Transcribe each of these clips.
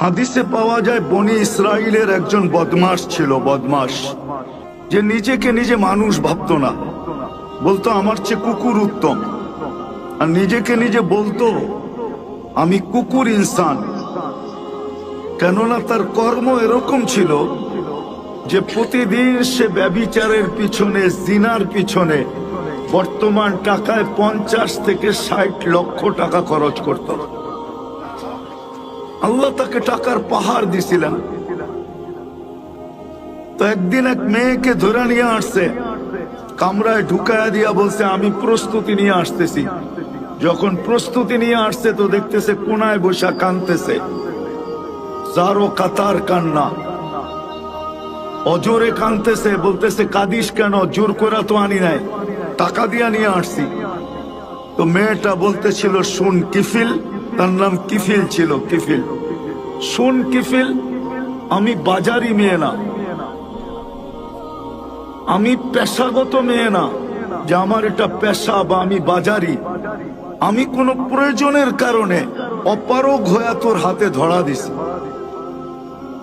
হাদিসে পাওয়া যায়, বনি ইসরায়েলের একজন বদমাস ছিল বদমাস যে নিজেকে নিজে মানুষ ভাবতো না। বলতো, আমার চেয়ে কুকুর উত্তম। আর নিজেকে নিজে বলতো, আমি কুকুর ইনসান। কেননা তার কর্ম এরকম ছিল যে প্রতিদিন সে ব্যবিচারের পিছনে, জিনার পিছনে বর্তমান টাকায় পঞ্চাশ থেকে ষাট লক্ষ টাকা খরচ করত। আল্লাহ তাকে টাকার পাহাড় দিছিলেন। তো একদিন এক মেয়েকে ধরে নিয়ে আসছে, কামরায় ঢুকায়া দিয়া বলছে, আমি প্রস্তুতি নিয়ে আসতেছি। যখন প্রস্তুতি নিয়ে আসছে, তো দেখতেছে কোনায় বসা কানতেছে চারো কাতার কান্না। অজোরে কানতেছে বলতেছে, কাদিস কেন? জোর করা তো আনি নাই। টাকা দিয়া নিয়ে আসছি। তো মেয়েটা বলতেছিল, শুন, কিফিল তার নাম কিফিল ছিল, কিফিল। শোন কিফিল, আমি বাজারি মেয়ে না। আমি পেশাগত মেয়ে না, যে আমার এটা পেশা বা আমি বাজারি। আমি কোনো প্রয়োজনের কারণে অপারগ হয়ে তোর হাতে ধরা দিছি।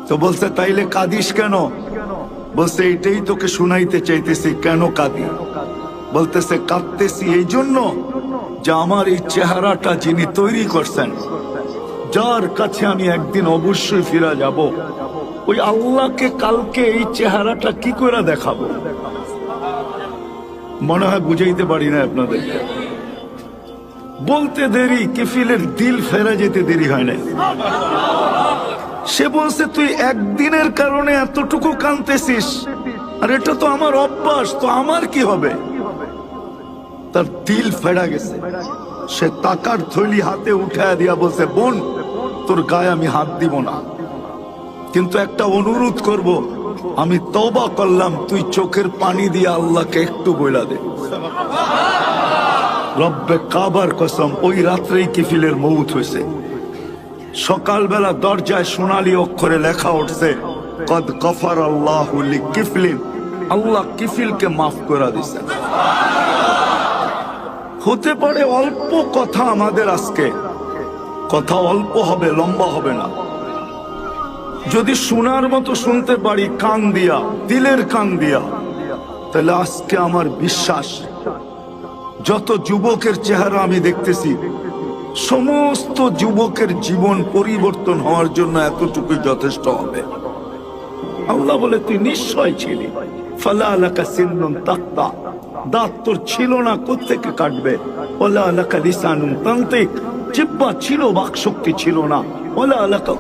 তো বলছে, তাইলে কাঁদিস কেন? বলছে এটাই তোকে শুনাইতে চাইতেছি, কেন কাঁদি বলতেছে, কাঁদতেছি এই জন্য যে আমার এই চেহারাটা যিনি তৈরি করছেন, যার কাছে আমি একদিন অবশ্যই ফিরা যাব। ওই আল্লাহকে কালকে এই চেহারাটা কি করে দেখাবো? মনে হয় বুঝাইতে পারি না আপনাদের। বলতে দেরি, কিফিলের দিল ফেরা যেতে দেরি হয় না সে বলছে, তুই একদিনের কারণে এতটুকু কানতেছিস আর এটা তো আমার অভ্যাস, তো আমার কি হবে? তার তিল ফেরা গেছে। সে টাকার থলি হাতে উঠায় দিয়া বলছে, বোন, তোর গায়ে আমি হাত দিব না। কিন্তু একটা অনুরোধ করব, আমি তবা করলাম, তুই চোখের পানি দিয়ে আল্লাহকে একটু বইলা দে। রব্বে কাবার কসম, ওই রাত্রেই কিফিলের মৌত হয়েছে। সকালবেলা দরজায় সোনালি অক্ষরে লেখা উঠছে, কদ কফার আল্লাহ কিফলিন আল্লাহ কিফিলকে মাফ করে দিছে। হতে পারে অল্প কথা আমাদের আজকে। কথা অল্প হবে, লম্বা হবে না। যদি শোনার মতো শুনতে পারি, কান দিয়া, দিলের কান দিয়া, তাহলে আজকে আমার বিশ্বাস, যত যুবকের চেহারা আমি দেখতেছি, সমস্ত যুবকের জীবন পরিবর্তন হওয়ার জন্য এতটুকু যথেষ্ট হবে। আল্লাহ বলে, তুই নিশ্চয় ছিলি। ফালা আলাকা সিন্নুন তাক্তা। দাঁত তোর ছিল না কোথেকে কাটবে? ওলা আলাকা লিসানুন তান্ত্রিক। জিব্বা ছিল বাক শক্তি ছিল না। ওলা আলাকা